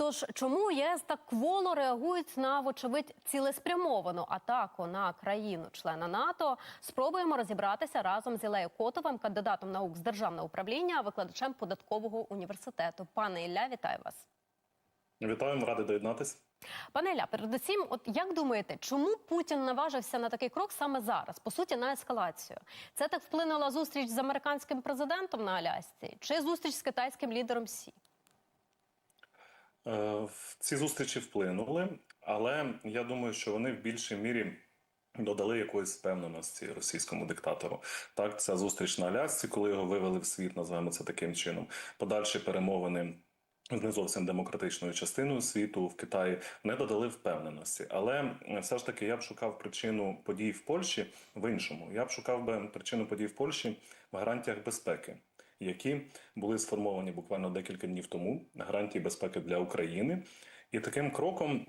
Тож чому ЄС так кволо реагують на вочевидь цілеспрямовану атаку на країну-члена НАТО? Спробуємо розібратися разом з Ілею Котовим, кандидатом наук з державного управління, викладачем податкового університету. Пане Ілля, вітаю вас. Вітаю, радий доєднатися. Пане Ілля, передусім, от як думаєте, чому Путін наважився на такий крок саме зараз? По суті, на ескалацію? Це так вплинула зустріч з американським президентом на Алясці чи зустріч з китайським лідером Сі? Е, Ці зустрічі вплинули, але я думаю, що вони в більшій мірі додали якоїсь впевненості російському диктатору. Так, ця зустріч на Алясці, коли його вивели в світ, називаємо це таким чином. Подальші перемовини. З не зовсім демократичною частиною світу в Китаї не додали впевненості, але все ж таки я б шукав причину подій в Польщі в іншому. Я б шукав би причину подій в Польщі в гарантіях безпеки, які були сформовані буквально декілька днів тому. Гарантії безпеки для України, і таким кроком.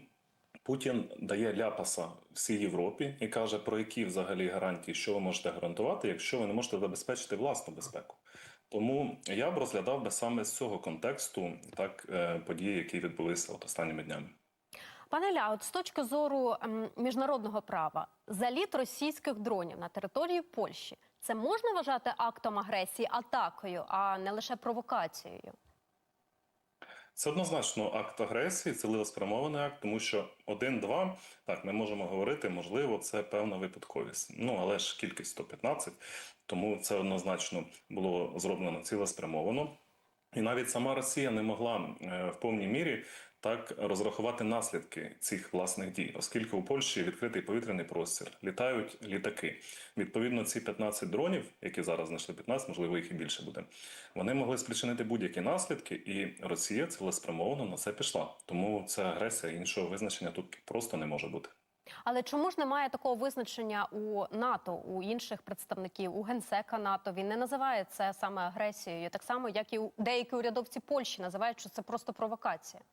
Путін дає ляпаса всій Європі і каже, про які взагалі гарантії, що ви можете гарантувати, якщо ви не можете забезпечити власну безпеку. Тому я б розглядав би саме з цього контексту так е, події, які відбулися от останніми днями. Пане Ля, от з точки зору міжнародного права, заліт російських дронів на території Польщі це можна вважати актом агресії, атакою, а не лише провокацією? Це однозначно акт агресії, цілеспрямований акт, тому що один-два, так ми можемо говорити, можливо, це певна випадковість. Ну але ж кількість 115, тому це однозначно було зроблено цілеспрямовано. І навіть сама Росія не могла е, в повній мірі так розрахувати наслідки цих власних дій, оскільки у Польщі відкритий повітряний простір, літають літаки. Відповідно, ці 15 дронів, які зараз знайшли 15, можливо, їх і більше буде. Вони могли спричинити будь-які наслідки, і Росія цілеспрямовано на це пішла. Тому це агресія іншого визначення тут просто не може бути. Але чому ж немає такого визначення у НАТО, у інших представників, у генсека НАТО? Він не називає це саме агресією, так само як і деякі урядовці Польщі називають, що це просто провокація.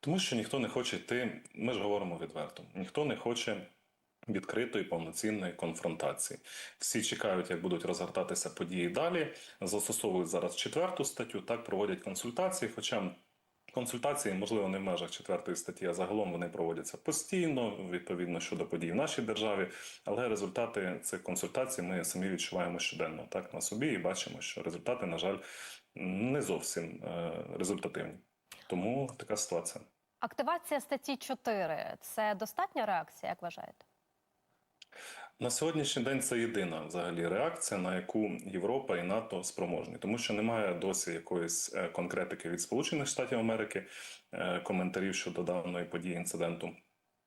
Тому що ніхто не хоче йти, ми ж говоримо відверто, ніхто не хоче відкритої повноцінної конфронтації. Всі чекають, як будуть розгортатися події далі. Застосовують зараз четверту статтю, так проводять консультації. Хоча консультації, можливо, не в межах четвертої статті, а загалом вони проводяться постійно, відповідно щодо подій в нашій державі. Але результати цих консультацій ми самі відчуваємо щоденно так на собі і бачимо, що результати, на жаль, не зовсім е, результативні. Тому така ситуація. Активація статті 4 – це достатня реакція, як вважаєте? На сьогоднішній день це єдина взагалі реакція, на яку Європа і НАТО спроможні, тому що немає досі якоїсь е, конкретики від Сполучених Штатів Америки, е, коментарів щодо даної події інциденту.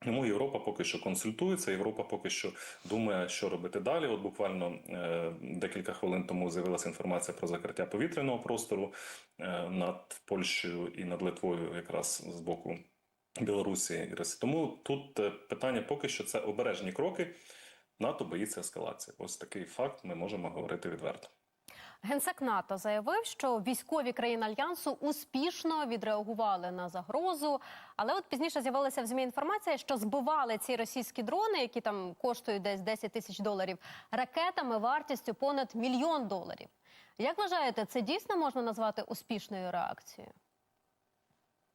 Тому Європа поки що консультується. Європа поки що думає, що робити далі. От буквально е, декілька хвилин тому з'явилася інформація про закриття повітряного простору е, над Польщею і над Литвою, якраз з боку Білорусі і Росії. Тому тут е, питання поки що це обережні кроки. НАТО боїться ескалації. Ось такий факт ми можемо говорити відверто. Генсек НАТО заявив, що військові країни альянсу успішно відреагували на загрозу. Але от пізніше з'явилася в змі інформація, що збивали ці російські дрони, які там коштують десь 10 тисяч доларів, ракетами вартістю понад мільйон доларів. Як вважаєте, це дійсно можна назвати успішною реакцією?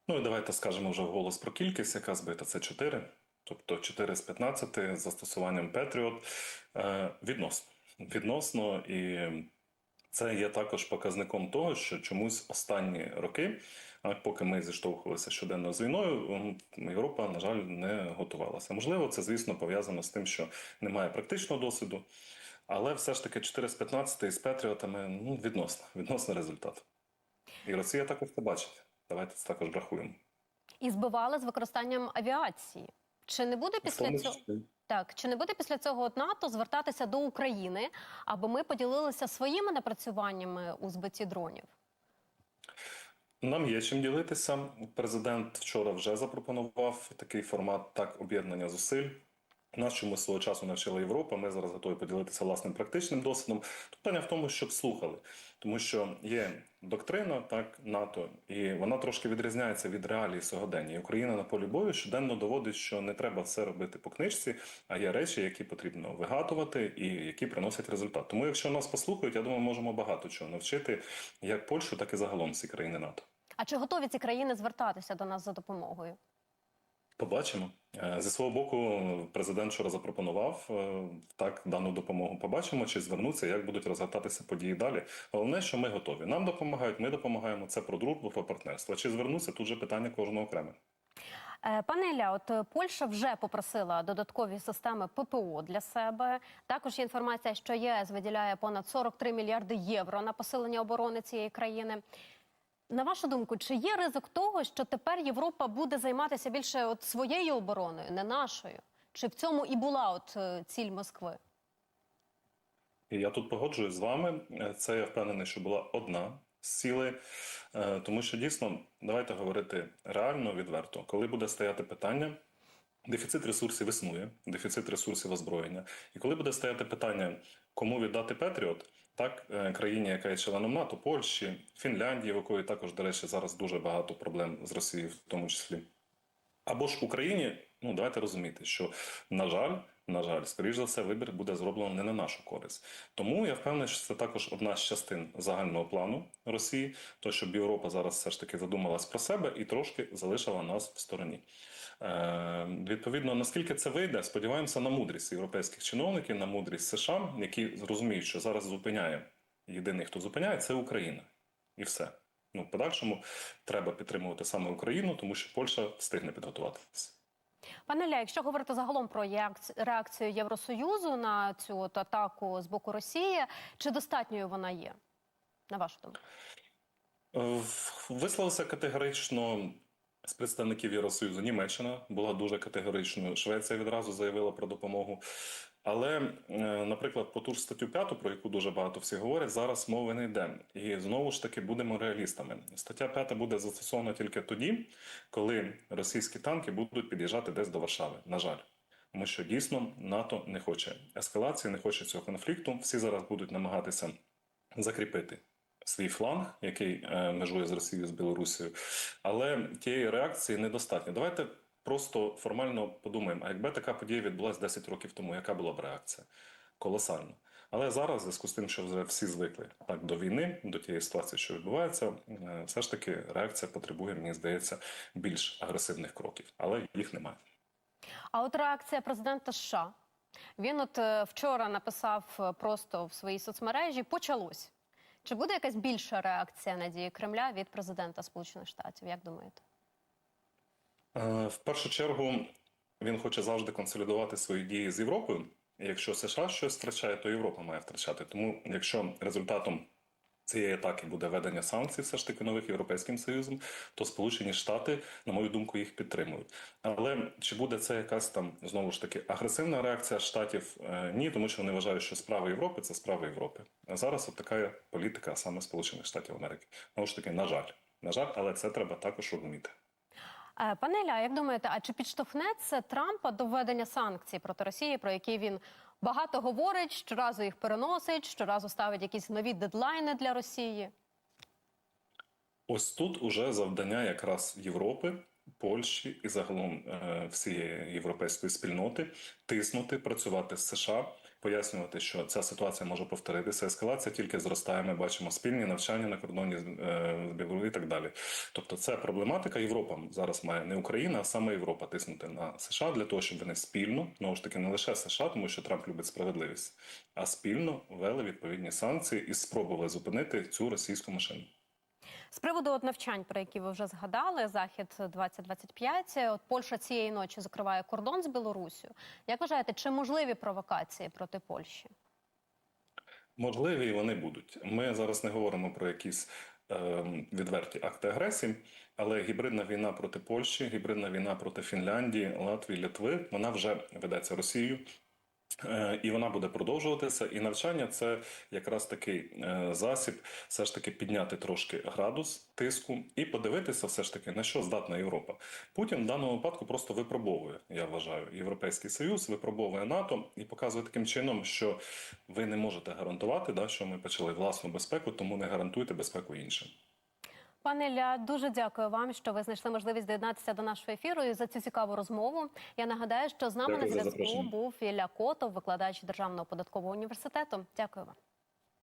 Ну і давайте скажемо вже вголос про кількість, яка збита. Це 4. Тобто 4 з 15 з застосуванням Patriot е, відносно. Відносно і це є також показником того, що чомусь останні роки, поки ми зіштовхувалися щоденно з війною, Європа, на жаль, не готувалася. Можливо, це, звісно, пов'язано з тим, що немає практичного досвіду, але все ж таки 4 з 15 з Петріотами ну, відносно, відносно результат. І Росія також це бачить. Давайте це також врахуємо. І збивали з використанням авіації. Чи не буде після цього так? Чи не буде після цього от НАТО звертатися до України, аби ми поділилися своїми напрацюваннями у збитті дронів? Нам є чим ділитися. Президент вчора вже запропонував такий формат так об'єднання зусиль. Нас чому свого часу навчила Європа. Ми зараз готові поділитися власним практичним досвідом. Тут Питання в тому, щоб слухали, тому що є доктрина так НАТО, і вона трошки відрізняється від реалій сьогодення. І Україна на полі бою щоденно доводить, що не треба все робити по книжці, а є речі, які потрібно вигадувати і які приносять результат. Тому, якщо нас послухають, я думаю, можемо багато чого навчити як Польщу, так і загалом всі країни НАТО. А чи готові ці країни звертатися до нас за допомогою? Побачимо Е, зі свого боку. Президент вчора запропонував е, так дану допомогу. Побачимо, чи звернуться, як будуть розгортатися події далі. Головне, що ми готові. Нам допомагають, ми допомагаємо. Це про дружбу, про партнерство. Чи звернуться тут же питання кожного окремо. Е, Пане Ілля, от Польща вже попросила додаткові системи ППО для себе. Також є інформація, що ЄС виділяє понад 43 мільярди євро на посилення оборони цієї країни. На вашу думку, чи є ризик того, що тепер Європа буде займатися більше от своєю обороною, не нашою? Чи в цьому і була от е, ціль Москви? Я тут погоджуюсь з вами. Це я впевнений, що була одна з цілей, Е, тому що дійсно давайте говорити реально відверто, коли буде стояти питання. Дефіцит ресурсів існує, дефіцит ресурсів озброєння. І коли буде стояти питання, кому віддати Петріот, так е, країні, яка є членом НАТО, Польщі, Фінляндії, в якої також, до речі, зараз дуже багато проблем з Росією, в тому числі. Або ж Україні, ну давайте розуміти, що на жаль, на жаль, скоріш за все, вибір буде зроблено не на нашу користь. Тому я впевнений, що це також одна з частин загального плану Росії, то щоб Європа зараз все ж таки задумалась про себе і трошки залишила нас в стороні. Е, відповідно, наскільки це вийде, сподіваємося на мудрість європейських чиновників, на мудрість США, які зрозуміють, що зараз зупиняє єдиний, хто зупиняє, це Україна, і все. Ну, в подальшому треба підтримувати саме Україну, тому що Польща встигне підготуватися. Пане Ля, якщо говорити загалом про реакцію Євросоюзу на цю от атаку з боку Росії, чи достатньою вона є? На вашу думку? Е, Висловився категорично з представників Євросоюзу Німеччина була дуже категоричною. Швеція відразу заявила про допомогу. Але, е, наприклад, про ту ж статтю 5, про яку дуже багато всі говорять, зараз мови не йде. І знову ж таки будемо реалістами. Стаття 5 буде застосована тільки тоді, коли російські танки будуть під'їжджати десь до Варшави. На жаль. Тому що дійсно НАТО не хоче ескалації, не хоче цього конфлікту. Всі зараз будуть намагатися закріпити свій фланг, який е, межує з Росією з Білорусією, але тієї реакції недостатньо. Давайте просто формально подумаємо: а якби така подія відбулася 10 років тому, яка була б реакція? Колосальна. Але зараз, в зв'язку з тим, що вже всі звикли так до війни, до тієї ситуації, що відбувається, е, все ж таки реакція потребує, мені здається, більш агресивних кроків, але їх немає. А от реакція президента США. Він от е, вчора написав е, просто в своїй соцмережі почалось. Чи буде якась більша реакція на дії Кремля від президента Сполучених Штатів? Як думаєте? Е, В першу чергу він хоче завжди консолідувати свої дії з Європою. І якщо США щось втрачає, то Європа має втрачати. Тому, якщо результатом цієї атаки буде введення санкцій, все ж таки нових європейським союзом, то Сполучені Штати, на мою думку, їх підтримують. Але чи буде це якась там знову ж таки агресивна реакція штатів? Е, Ні, тому що вони вважають, що справа Європи це справа Європи. А зараз от така політика саме Сполучених Штатів Америки. Знову ж таки, на жаль, на жаль, але це треба також розуміти. Е, Пане Ілля, як думаєте, а чи підштовхне це Трампа до введення санкцій проти Росії, про які він багато говорить, щоразу їх переносить, щоразу ставить якісь нові дедлайни для Росії? Ось тут уже завдання якраз Європи, Польщі і загалом е, всієї європейської спільноти тиснути, працювати з США, пояснювати, що ця ситуація може повторитися. Ескалація тільки зростає. Ми бачимо спільні навчання на кордоні з е, Білорусі і так далі. Тобто, це проблематика. Європа зараз має не Україна, а саме Європа тиснути на США для того, щоб вони спільно знову ж таки не лише США, тому що Трамп любить справедливість, а спільно ввели відповідні санкції і спробували зупинити цю російську машину. З приводу от навчань, про які ви вже згадали, захід 2025, От Польща цієї ночі закриває кордон з Білоруссю. Як вважаєте, чи можливі провокації проти Польщі? Можливі вони будуть. Ми зараз не говоримо про якісь е, відверті акти агресії, але гібридна війна проти Польщі, гібридна війна проти Фінляндії, Латвії, Литви вона вже ведеться Росією. Е, І вона буде продовжуватися. І навчання це якраз такий е, засіб, все ж таки підняти трошки градус тиску і подивитися, все ж таки на що здатна Європа. Путін в даному випадку просто випробовує, я вважаю, Європейський Союз, випробовує НАТО і показує таким чином, що ви не можете гарантувати, да, що ми почали власну безпеку, тому не гарантуйте безпеку іншим. Пане Ілля, дуже дякую вам, що ви знайшли можливість доєднатися до нашого ефіру і за цю цікаву розмову. Я нагадаю, що з нами Дякую на зв'язку був Ілля Котов, викладач Державного податкового університету. Дякую вам.